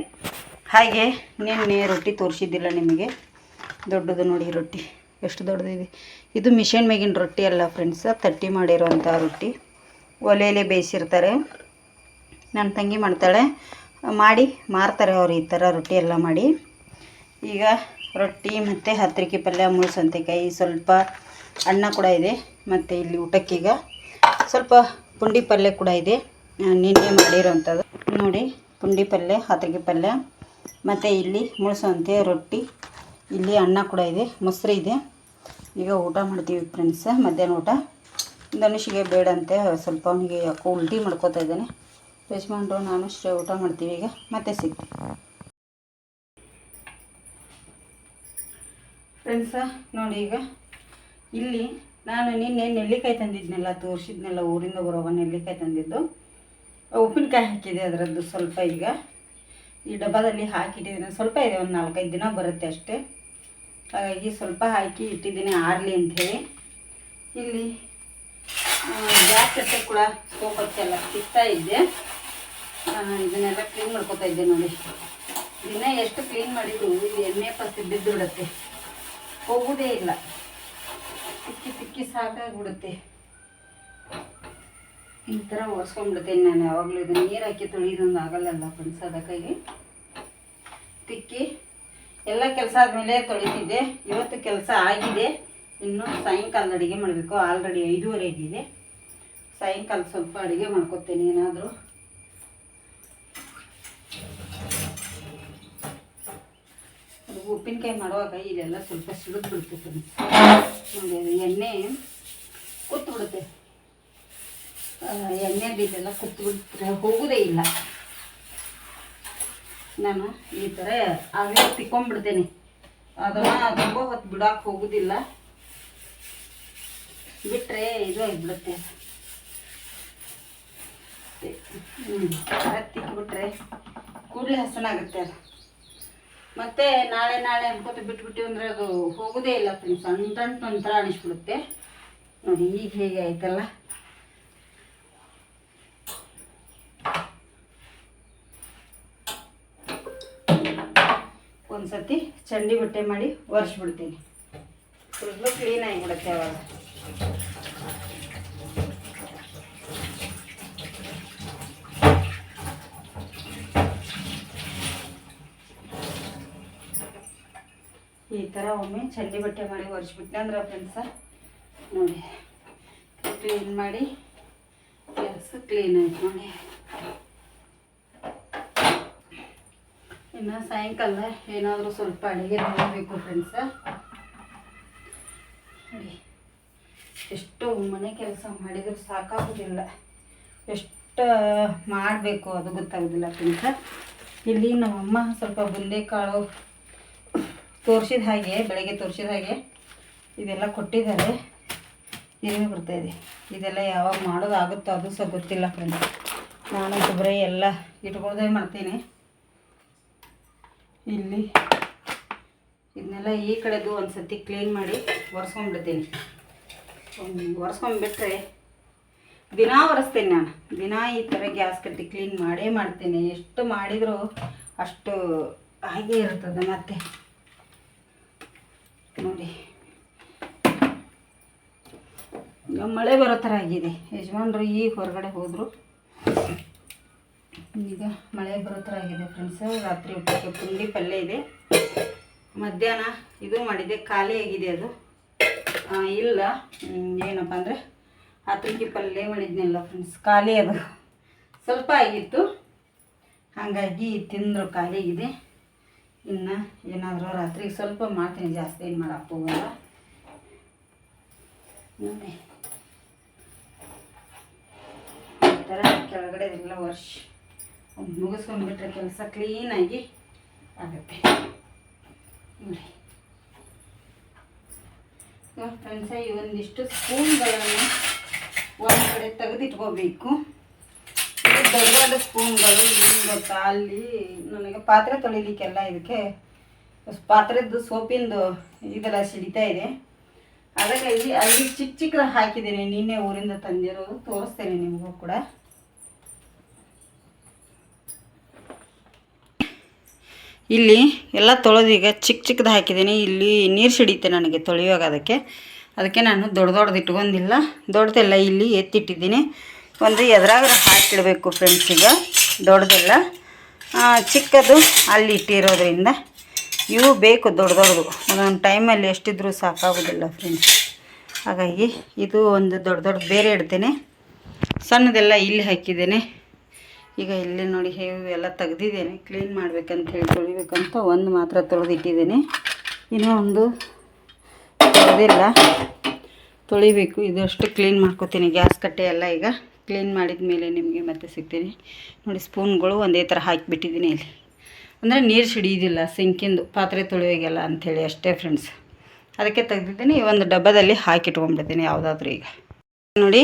[SPEAKER 1] ಹಾಗೆ ನಿನ್ನೆ ರೊಟ್ಟಿ ತೋರಿಸಿದ್ದಿಲ್ಲ ನಿಮಗೆ. ದೊಡ್ಡದು ನೋಡಿ ರೊಟ್ಟಿ. ಎಷ್ಟು ದೊಡ್ಡದಿದೆ. ಇದು ಮಿಷನ್ ಮೇಗಿನ ರೊಟ್ಟಿ ಅಲ್ಲ ಫ್ರೆಂಡ್ಸ್ ತಟ್ಟಿ ಮಾಡಿರೋವಂಥ ರೊಟ್ಟಿ. ಒಲೆಯಲ್ಲಿ ಬೇಯಿಸಿರ್ತಾರೆ. ನನ್ನ ತಂಗಿ ಮಾಡ್ತಾಳೆ. ಮಾಡಿ, ಮಾರ್ತಾರೆ ಅವ್ರು ಈ ಥರ ರೊಟ್ಟಿ ಎಲ್ಲ ಮಾಡಿ. ಈಗ ರೊಟ್ಟಿ ಮತ್ತು ಹತ್ತಿರಿಕೆ ಪಲ್ಯ, ಮುಳ್ಸಂತೆಕಾಯಿ ಸೌತೆಕಾಯಿ ಸ್ವಲ್ಪ ಅನ್ನ ಕೂಡ ಇದೆ. ಮತ್ತು ಇಲ್ಲಿ ಊಟಕ್ಕೀಗ ಸ್ವಲ್ಪ ಪುಂಡಿ ಪಲ್ಯ ಕೂಡ ಇದೆ. ನಿನ್ನೆ ಮಾಡಿರೋವಂಥದ್ದು ನೋಡಿ, ಪುಂಡಿ ಪಲ್ಯ ಹತ್ತಿರಿಕೆ ಪಲ್ಯ. ಮತ್ತು ಇಲ್ಲಿ ಮುಳ್ಸಂತೆ ರೊಟ್ಟಿ. ಇಲ್ಲಿ ಅನ್ನ ಕೂಡ ಇದೆ. ಮೊಸರು ಇದೆ. ಈಗ ಊಟ ಮಾಡ್ತೀವಿ ಫ್ರೆಂಡ್ಸ್ ಮಧ್ಯಾಹ್ನ ಊಟ. ಧನುಷಿಗೆ ಬೇಡಂತೆ, ಸ್ವಲ್ಪ ಅವನಿಗೆ ಯಾಕೋ ಉಲ್ಟಿ ಮಾಡ್ಕೋತಾ ಇದ್ದಾನೆ. ಯಜಮಾನ್ರು, ನಾನು ಶ್ರೇ ಊಟ ಮಾಡ್ತೀವಿ ಈಗ. ಮತ್ತೆ ಸಿಗ್ತೀವಿ ಫ್ರೆಂಡ್ಸ ನೋಡಿ ಈಗ. ಇಲ್ಲಿ ನಾನು ನಿನ್ನೆ ನೆಲ್ಲಿಕಾಯಿ ತಂದಿದ್ನೆಲ್ಲ, ತೋರಿಸಿದ್ನೆಲ್ಲ, ಊರಿಂದ ಬರುವಾಗ ನೆಲ್ಲಿಕಾಯಿ ತಂದಿದ್ದು. ಉಪ್ಪಿನಕಾಯಿ ಹಾಕಿದೆ ಅದರದ್ದು ಸ್ವಲ್ಪ ಈಗ. ಈ ಡಬ್ಬದಲ್ಲಿ ಹಾಕಿಟ್ಟಿದ್ದೀನಿ. ಸ್ವಲ್ಪ ಇದೆ, ಒಂದು ನಾಲ್ಕೈದು ದಿನ ಬರುತ್ತೆ ಅಷ್ಟೇ. ಹಾಗಾಗಿ ಸ್ವಲ್ಪ ಹಾಕಿ ಇಟ್ಟಿದ್ದೀನಿ ಆರಲಿ ಅಂಥೇಳಿ. ಇಲ್ಲಿ ಗ್ಯಾಸ್ ಕೂಡ ಸ್ಟೋವ್ ಹಚ್ಚಲ್ಲ ಸಿಗ್ತಾ ಇದ್ದೆ. ಇದನ್ನೆಲ್ಲ ಕ್ಲೀನ್ ಮಾಡ್ಕೋತಾ ಇದ್ದೆ ನೋಡಿ. ದಿನ ಎಷ್ಟು ಕ್ಲೀನ್ ಮಾಡಿದ್ರು ಇದು ಎಣ್ಣೆ ಪಸ್ತಿ ಬಿದ್ದು ಬಿಡುತ್ತೆ ಹೋಗುವುದೇ ಇಲ್ಲ. ತಿಕ್ಕಿ ತಿಕ್ಕಿ ಸಾಕಾಗ್ಬಿಡುತ್ತೆ. ಈ ಥರ ಒರೆಸ್ಕೊಂಡ್ಬಿಡ್ತೇನೆ ನಾನು ಯಾವಾಗಲೂ ಇದನ್ನು. ನೀರು ಹಾಕಿ ತೊಳೆಯೋದೊಂದು ಆಗಲ್ಲಲ್ಲ ಫ್ರೆಂಡ್ಸ್ ಅದಕ್ಕಾಗಿ. ತಿಕ್ಕಿ ಎಲ್ಲ ಕೆಲಸ ಆದಮೇಲೆ ತೊಳಿತಿದ್ದೆ. ಇವತ್ತು ಕೆಲಸ ಆಗಿದೆ. ಇನ್ನು ಸಾಯಂಕಾಲದ ಅಡುಗೆ ಮಾಡಬೇಕು. ಆಲ್ರೆಡಿ ಐದೂವರೆ ಆಗಿದೆ. ಸಾಯಂಕಾಲ ಸ್ವಲ್ಪ ಅಡುಗೆ ಮಾಡ್ಕೊತೇನೆ ಏನಾದರೂ. ಉಪ್ಪಿನಕಾಯಿ ಮಾಡುವಾಗ ಇಲ್ಲೆಲ್ಲ ಸ್ವಲ್ಪ ಸಿಡಿದು ಬಿಡ್ತೈತೆ ನೋಡಿ ಎಣ್ಣೆ ಕೂತು ಬಿಡುತ್ತೆ ಎಣ್ಣೆ ಬೀಜೆಲ್ಲ ಕೂತು ಬಿಡುತ್ತೆ ಹೋಗೋದೇ ಇಲ್ಲ. ನಾನು ಈ ಥರ ಅವೇ ತಿಕ್ಕೊಂಡ್ಬಿಡ್ತೇನೆ. ಅದನ್ನು ತುಂಬ ಹೊತ್ತು ಬಿಡೋಕೆ ಹೋಗೋದಿಲ್ಲ. ಬಿಟ್ಟರೆ ಇದು ಆಗಿಬಿಡುತ್ತೆ. ಹ್ಞೂ ತಿಕ್ಕಿಬಿಟ್ರೆ ಕೂಡಲೇ ಹಸನಾಗುತ್ತೆ ಅದು. ಮತ್ತೆ ನಾಳೆ ನಾಳೆ ಅನ್ಕೋತ ಬಿಟ್ಬಿಟ್ಟು ಅಂದರೆ ಅದು ಹೋಗೋದೇ ಇಲ್ಲ ಫ್ರೆಂಡ್ಸ್ ಸಣ್ಣ ಒಂಥರ ಅನಿಸ್ಬಿಡುತ್ತೆ. ನೋಡಿ, ಈಗ ಹೇಗೆ ಆಯ್ತಲ್ಲ? ಒಂದ್ಸತಿ ಚಂಡಿ ಬಟ್ಟೆ ಮಾಡಿ ಒರೆಸ್ಬಿಡ್ತೀನಿ. ಫುಲ್ಲು ಕ್ಲೀನ್ ಆಗಿಬಿಡುತ್ತೆ ಅವಾಗ. ಈ ಥರ ಒಮ್ಮೆ ಚಂಡಿ ಬಟ್ಟೆ ಮಾಡಿ ಒರೆಸ್ಬಿಟ್ಟೆ ಅಂದ್ರೆ ಫ್ರೆಂಡ್ಸ ನೋಡಿ ಕ್ಲೀನ್ ಮಾಡಿ, ಕೆಲಸ ಕ್ಲೀನ್ ಆಯ್ತು ನೋಡಿ. ಇನ್ನು ಸಾಯಂಕಾಲ ಏನಾದರೂ ಸ್ವಲ್ಪ ಅಡುಗೆ ಮಾಡಬೇಕು ಫ್ರೆಂಡ್ಸ ನೋಡಿ, ಎಷ್ಟು ಮನೆ ಕೆಲಸ ಮಾಡಿದರೂ ಸಾಕಾಗೋದಿಲ್ಲ. ಎಷ್ಟು ಮಾಡಬೇಕು ಅದು ಗೊತ್ತಾಗೋದಿಲ್ಲ ಫ್ರೆಂಡ್ಸ ಇಲ್ಲಿ ನಮ್ಮಮ್ಮ ಸ್ವಲ್ಪ ಬುಂದೇಕಾಳು ತೋರಿಸಿದ ಹಾಗೆ, ಬೆಳಗ್ಗೆ ತೋರಿಸಿದ ಹಾಗೆ ಇದೆಲ್ಲ ಕೊಟ್ಟಿದ್ದಾರೆ. ಇರುವೆ ಬರ್ತಾಯಿದೆ ಇದೆಲ್ಲ ಯಾವಾಗ ಮಾಡೋದಾಗುತ್ತೋ ಅದು ಸಹ ಗೊತ್ತಿಲ್ಲ ಫ್ರೆಂಡ್ಸ್ ನಾನು ಬರೀ ಎಲ್ಲ ಇಟ್ಕೊಳ್ಳೋದೇ ಮಾಡ್ತೀನಿ. ಇಲ್ಲಿ. ಇದನ್ನೆಲ್ಲ ಈ ಕಡೆದು ಒಂದು ಸತಿ ಕ್ಲೀನ್ ಮಾಡಿ ಒರೆಸ್ಕೊಂಡ್ಬಿಡ್ತೀನಿ. ಒರೆಸ್ಕೊಂಡ್ಬಿಟ್ರೆ ದಿನ ಒರೆಸ್ತೀನಿ ನಾನು. ದಿನ ಈ ಥರ ಗ್ಯಾಸ್ ಕಟ್ಟಿ ಕ್ಲೀನ್ ಮಾಡೇ ಮಾಡ್ತೀನಿ. ಎಷ್ಟು ಮಾಡಿದರೂ ಅಷ್ಟು ಹಾಗೆ ಇರ್ತದೆ ಮತ್ತೆ. ನೋಡಿ. ಮಳೆ ಬರೋ ಥರ ಆಗಿದೆ. ಯಜಮಾನ್ರು ಈಗ ಹೊರಗಡೆ ಹೋದರು. ಈಗ ಮಳೆ ಬರೋ ಥರ ಆಗಿದೆ ಫ್ರೆಂಡ್ಸ್ ರಾತ್ರಿ ಊಟಕ್ಕೆ ಪುಂಡಿ ಪಲ್ಯ ಇದೆ. ಮಧ್ಯಾಹ್ನ ಇದು ಮಾಡಿದೆ, ಖಾಲಿ ಆಗಿದೆ ಅದು. ಇಲ್ಲ. ಏನಪ್ಪ ಅಂದರೆ ಹತ್ತಕ್ಕೆ ಪಲ್ಯ ಮಾಡಿದ್ನಲ್ಲ ಫ್ರೆಂಡ್ಸ್ ಖಾಲಿ ಅದು. ಸ್ವಲ್ಪ ಆಗಿತ್ತು. ಹಾಗಾಗಿ ತಿಂದರು, ಖಾಲಿ ಆಗಿದೆ. ಇನ್ನು ಏನಾದರೂ ರಾತ್ರಿಗೆ ಸ್ವಲ್ಪ ಮಾಡ್ತೀನಿ, ಜಾಸ್ತಿ ಏನು ಮಾಡಕ್ಕೆ ಹೋಗಲ್ಲ. ಈ ಥರ ಕೆಳಗಡೆ ಎಲ್ಲ ವರ್ಷ. ಮುಗಿಸ್ಕೊಂಡ್ಬಿಟ್ರೆ ಕೆಲಸ ಕ್ಲೀನಾಗಿ ಆಗುತ್ತೆ. ನೋಡಿ. ಫ್ರೆಂಡ್ಸ ಈ ಒಂದಿಷ್ಟು ಸ್ಪೂನ್ಗಳನ್ನು ಒಂದು ಕಡೆ ತೆಗೆದಿಟ್ಕೋಬೇಕು. ದೊಡ್ಡ ಸ್ಪೂನ್ಗಳು ಗೊತ್ತಾ ಅಲ್ಲಿ ನನಗೆ ಪಾತ್ರೆ ತೊಳಿಲಿಕ್ಕೆಲ್ಲ ಇದಕ್ಕೆ ಪಾತ್ರೆದ್ದು ಸೋಪಿಂದು ಇದೆಲ್ಲ ಸಿಡಿತಾ ಇದೆ. ಅದಕ್ಕಾಗಿ ಅಲ್ಲಿ ಚಿಕ್ಕ ಚಿಕ್ಕ ಹಾಕಿದ್ದೀನಿ, ನಿನ್ನೆ ಊರಿಂದ ತಂದಿರೋದು, ತೋರಿಸ್ತೇನೆ ನಿಮಗೂ ಕೂಡ. ಇಲ್ಲಿ ಎಲ್ಲ ತೊಳೆದು ಈಗ ಚಿಕ್ಕ ಚಿಕ್ಕದು ಹಾಕಿದ್ದೀನಿ. ಇಲ್ಲಿ ನೀರು ಸಿಡಿಯುತ್ತೆ ನನಗೆ ತೊಳೆಯುವಾಗ ಅದಕ್ಕೆ. ಅದಕ್ಕೆ ನಾನು ದೊಡ್ಡ ದೊಡ್ಡದು ಇಟ್ಕೊಂಡಿಲ್ಲ. ದೊಡ್ಡದೆಲ್ಲ ಇಲ್ಲಿ ಎತ್ತಿಟ್ಟಿದ್ದೀನಿ. ಒಂದು ಎದ್ರಾಗ ಹಾಕಿಡಬೇಕು ಫ್ರೆಂಡ್ಸ್ ಈಗ. ದೊಡ್ಡದೆಲ್ಲ. ಚಿಕ್ಕದು ಅಲ್ಲಿ ಇಟ್ಟಿರೋದ್ರಿಂದ ಇವು ಬೇಕು ದೊಡ್ಡ ದೊಡ್ಡದು. ಒಂದೊಂದು ಟೈಮಲ್ಲಿ ಎಷ್ಟಿದ್ರೂ ಸಾಕಾಗೋದಿಲ್ಲ ಫ್ರೆಂಡ್ಸ್ ಹಾಗಾಗಿ ಇದು ಒಂದು ದೊಡ್ಡ ದೊಡ್ಡ ಬೇರೆ ಇಡ್ತೇನೆ. ಸಣ್ಣದೆಲ್ಲ ಇಲ್ಲಿ ಹಾಕಿದ್ದೇನೆ. ಈಗ ಇಲ್ಲಿ ನೋಡಿ ಹೇವು ಎಲ್ಲ ತೆಗ್ದಿದ್ದೇನೆ. ಕ್ಲೀನ್ ಮಾಡ್ಬೇಕಂತ ಹೇಳಿ ತೊಳಿಬೇಕಂತ ಒಂದು ಮಾತ್ರ ತೊಳೆದಿಟ್ಟಿದ್ದೇನೆ. ಇನ್ನೂ ಒಂದು ತೊಳೆದಿಲ್ಲ. ತೊಳಿಬೇಕು. ಇದಷ್ಟು ಕ್ಲೀನ್ ಮಾಡ್ಕೊತೀನಿ. ಗ್ಯಾಸ್ ಕಟ್ಟೆ ಎಲ್ಲ ಈಗ ಕ್ಲೀನ್ ಮಾಡಿದ ಮೇಲೆ ನಿಮಗೆ ಮತ್ತೆ ಸಿಗ್ತೀನಿ. ನೋಡಿ ಸ್ಪೂನ್ಗಳು ಒಂದೇ ಥರ ಹಾಕಿಬಿಟ್ಟಿದ್ದೀನಿ ಇಲ್ಲಿ. ಅಂದರೆ ನೀರು ಸಿಡಿಯೋದಿಲ್ಲ ಸಿಂಕಿಂದು, ಪಾತ್ರೆ ತೊಳೆಯೋಗೆಲ್ಲ ಅಂಥೇಳಿ ಅಷ್ಟೇ ಫ್ರೆಂಡ್ಸ್ ಅದಕ್ಕೆ ತೆಗ್ದಿದ್ದೀನಿ. ಒಂದು ಡಬ್ಬದಲ್ಲಿ ಹಾಕಿಟ್ಕೊಂಡ್ಬಿಡ್ತೀನಿ ಯಾವುದಾದ್ರೂ ಈಗ. ನೋಡಿ,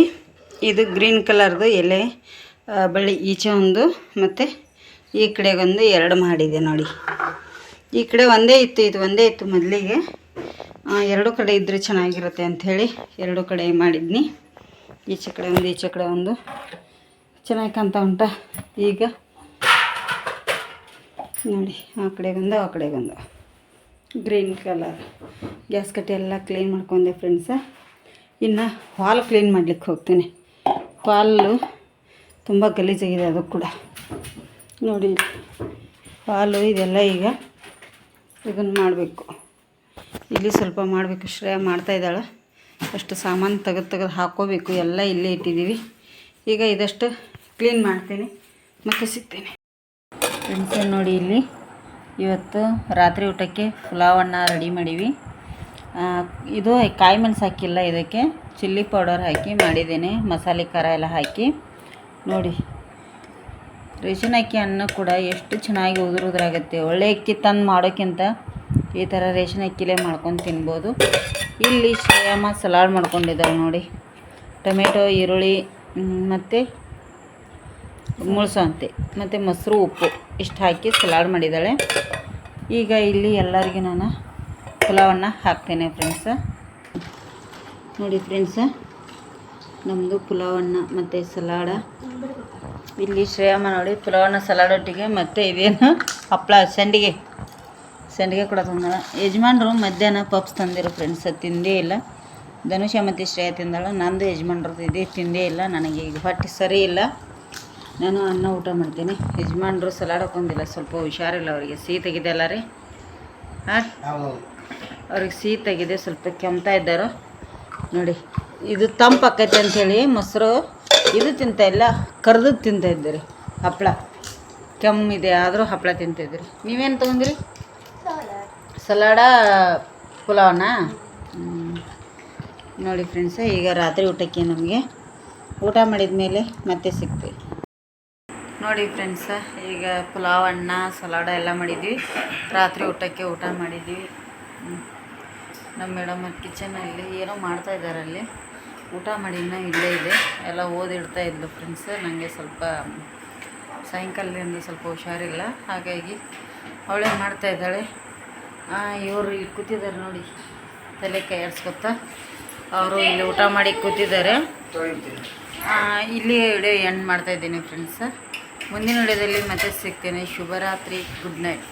[SPEAKER 1] ಇದು ಗ್ರೀನ್ ಕಲರ್ದು ಎಲೆ. ಬಳ್ಳಿ ಈಚೆ ಒಂದು ಮತ್ತು ಈ ಕಡೆಗೊಂದು ಎರಡು ಮಾಡಿದೆ ನೋಡಿ. ಈ ಕಡೆ ಒಂದೇ ಇತ್ತು, ಇದು ಒಂದೇ ಇತ್ತು ಮೊದಲಿಗೆ. ಎರಡು ಕಡೆ ಇದ್ದರೆ ಚೆನ್ನಾಗಿರುತ್ತೆ ಅಂಥೇಳಿ ಎರಡು ಕಡೆ ಮಾಡಿದ್ನಿ. ಈಚೆ ಕಡೆ ಒಂದು, ಈಚೆ ಕಡೆ ಒಂದು. ಚೆನ್ನಾಗಿ ಕಾಣ್ತಾ ಉಂಟ. ಈಗ ನೋಡಿ, ಆ ಕಡೆಗೊಂದು ಆ ಕಡೆಗೊಂದು ಗ್ರೀನ್ ಕಲರ್ ಗ್ಯಾಸ್ ಕಟ್ಟಿ ಎಲ್ಲ ಕ್ಲೀನ್ ಮಾಡ್ಕೊಂಡೆ ಫ್ರೆಂಡ್ಸ ಇನ್ನು ಹಾಲ್ ಕ್ಲೀನ್ ಮಾಡ್ಲಿಕ್ಕೆ ಹೋಗ್ತೀನಿ. ಹಾಲು ತುಂಬ ಗಲೀಜಾಗಿದೆ ಅದು ಕೂಡ. ನೋಡಿ ಹಾಲು ಇದೆಲ್ಲ ಈಗ ಇದನ್ನು ಮಾಡಬೇಕು. ಇಲ್ಲಿ ಸ್ವಲ್ಪ ಮಾಡಬೇಕು. ಶ್ರೇಯ ಮಾಡ್ತಾಯಿದ್ದಾಳೆ ಅಷ್ಟು ಸಾಮಾನು ತೆಗೆದು ತೆಗೆದು ಹಾಕ್ಕೋಬೇಕು ಎಲ್ಲ ಇಲ್ಲೇ ಇಟ್ಟಿದ್ದೀವಿ. ಈಗ ಇದಷ್ಟು ಕ್ಲೀನ್ ಮಾಡ್ತೀನಿ. ಮತ್ತು ಸಿಗ್ತೀನಿ. ಫ್ರೆಂಡ್ಸ್ ನೋಡಿ ಇಲ್ಲಿ? ಇವತ್ತು ರಾತ್ರಿ ಊಟಕ್ಕೆ ಪುಲಾವನ್ನ ರೆಡಿ ಮಾಡೀವಿ. ಇದು ಕಾಯಿ ಮೆಣಸು ಹಾಕಿಲ್ಲ ಇದಕ್ಕೆ. ಚಿಲ್ಲಿ ಪೌಡರ್ ಹಾಕಿ ಮಾಡಿದ್ದೀನಿ. ಮಸಾಲೆ ಖಾರ ಎಲ್ಲ ಹಾಕಿ. ನೋಡಿ. ರೇಷನ್ ಅಕ್ಕಿ ಅನ್ನ ಕೂಡ ಎಷ್ಟು ಚೆನ್ನಾಗಿ ಉದುರುದ್ರಾಗುತ್ತೆ. ಒಳ್ಳೆ ಅಕ್ಕಿ ತಂದು ಮಾಡೋಕ್ಕಿಂತ ಈ ಥರ ರೇಷನ್ ಅಕ್ಕಿಲೇ ಮಾಡ್ಕೊಂಡು ತಿನ್ಬೋದು. ಇಲ್ಲಿ ಶ್ರೇಯಮ್ಮ ಸಲಾಡ್ ಮಾಡ್ಕೊಂಡಿದ್ದಾಳೆ ನೋಡಿ. ಟೊಮೆಟೊ, ಈರುಳ್ಳಿ ಮತ್ತು ಮುಳ್ಸೋಂತೆ, ಮತ್ತು ಮೊಸರು, ಉಪ್ಪು ಇಷ್ಟು ಹಾಕಿ ಸಲಾಡ್ ಮಾಡಿದ್ದಾಳೆ ಈಗ ಇಲ್ಲಿ ಎಲ್ಲರಿಗೂ ನಾನು ಪುಲಾವನ್ನು ಹಾಕ್ತೇನೆ ಫ್ರೆಂಡ್ಸ. ನೋಡಿ ಫ್ರೆಂಡ್ಸ. ನಮ್ಮದು ಪುಲಾವನ್ನ ಮತ್ತು ಸಲಾಡ. ಇಲ್ಲಿ ಶ್ರೇಯಮ್ಮ ನೋಡಿ ಪುಲಾವನ್ನ ಸಲಾಡ್ ಒಟ್ಟಿಗೆ ಮತ್ತು ಇದೇನು ಹಪ್ಪಳ ಸಂಡಿಗೆ. ಸಂಡಿಗೆ ಕೂಡ ತಂದಾಳ. ಯಜಮಾನ್ರು ಮಧ್ಯಾಹ್ನ ಪಪ್ಸ್ ತಂದಿರು ಫ್ರೆಂಡ್ಸ್ ತಿಂದೇ ಇಲ್ಲ. ಧನುಷ ಮತ್ತು ಶ್ರೇಯ ತಿಂದಾಳ. ನಂದು ಯಜಮಾನ್ರದ್ದು ಇದೇ ತಿಂದೇ ಇಲ್ಲ. ನನಗೆ ಈಗ ಹೊಟ್ಟೆ ಸರಿ ಇಲ್ಲ. ನಾನು ಅನ್ನ ಊಟ ಮಾಡ್ತೀನಿ. ಯಜಮಾನ್ರು ಸಲಾಡ್ ಹಾಕೊಂಡಿಲ್ಲ. ಸ್ವಲ್ಪ ಹುಷಾರಿಲ್ಲ ಅವರಿಗೆ. ಸಿಹಿ ತೆಗಿದೆ ರೀ. ಹಾಂ ಅವ್ರಿಗೆ ಸಿಹಿ ತೆಗಿದೆ. ಸ್ವಲ್ಪ ಕೆಮ್ತಾ ಇದ್ದಾರೋ. ನೋಡಿ. ಇದು ತಂಪು ಆಕೈತೆ ಅಂಥೇಳಿ ಮೊಸರು. ಇದು ತಿಂತಾ ಇಲ್ಲ ಕರ್ದು ತಿಂತ ಇದ್ದೀರಿ ಹಪ್ಪಳ ಕೆಮ್ಮಿದೆ ಆದರೂ ಹಪ್ಪಳ ತಿಂತಿದ್ದೀರಿ ನೀವೇನು ತೊಗೊಂಡಿರಿ? ಸಲಾಡ, ಪುಲಾವನ? ನೋಡಿ ಫ್ರೆಂಡ್ಸ, ಈಗ ರಾತ್ರಿ ಊಟಕ್ಕೆ ನಮಗೆ ಊಟ ಮಾಡಿದ ಮೇಲೆ ಮತ್ತೆ ಸಿಗ್ತೀವಿ. ನೋಡಿ ಫ್ರೆಂಡ್ಸ, ಈಗ ಪುಲಾವ್, ಅನ್ನ, ಸಲಾಡ ಎಲ್ಲ ಮಾಡಿದ್ವಿ. ರಾತ್ರಿ ಊಟಕ್ಕೆ ಊಟ ಮಾಡಿದ್ವಿ. ನಮ್ಮ ಮೇಡಮ್ ಕಿಚನಲ್ಲಿ ಏನೋ ಮಾಡ್ತಾ ಇದ್ದಾರೆ ಅಲ್ಲಿ. ಊಟ ಮಾಡಿ ಇನ್ನೂ ಇಲ್ಲೇ ಇದೆ. ಎಲ್ಲ ಓದಿಡ್ತಾ ಇದ್ಲು ಫ್ರೆಂಡ್ಸ್ ನನಗೆ ಸ್ವಲ್ಪ ಸಾಯಂಕಾಲದಿಂದ ಸ್ವಲ್ಪ ಹುಷಾರಿಲ್ಲ. ಹಾಗಾಗಿ ಅವಳೇ ಮಾಡ್ತಾ ಇದ್ದಾಳೆ. ಇವರು ಇಲ್ಲಿ ಕೂತಿದ್ದಾರೆ ನೋಡಿ. ತಲೆ ಕೈ ಅವರು ಇಲ್ಲಿ ಊಟ ಮಾಡಿ ಕೂತಿದ್ದಾರೆ. ಇಲ್ಲಿ ವಿಡಿಯೋ ಎಂಡ್ ಮಾಡ್ತಾ ಇದ್ದೀನಿ ಫ್ರೆಂಡ್ಸ ಮುಂದಿನ ವಿಡಿಯೋದಲ್ಲಿ ಮತ್ತೆ ಸಿಗ್ತೇನೆ. ಶುಭರಾತ್ರಿ. Good night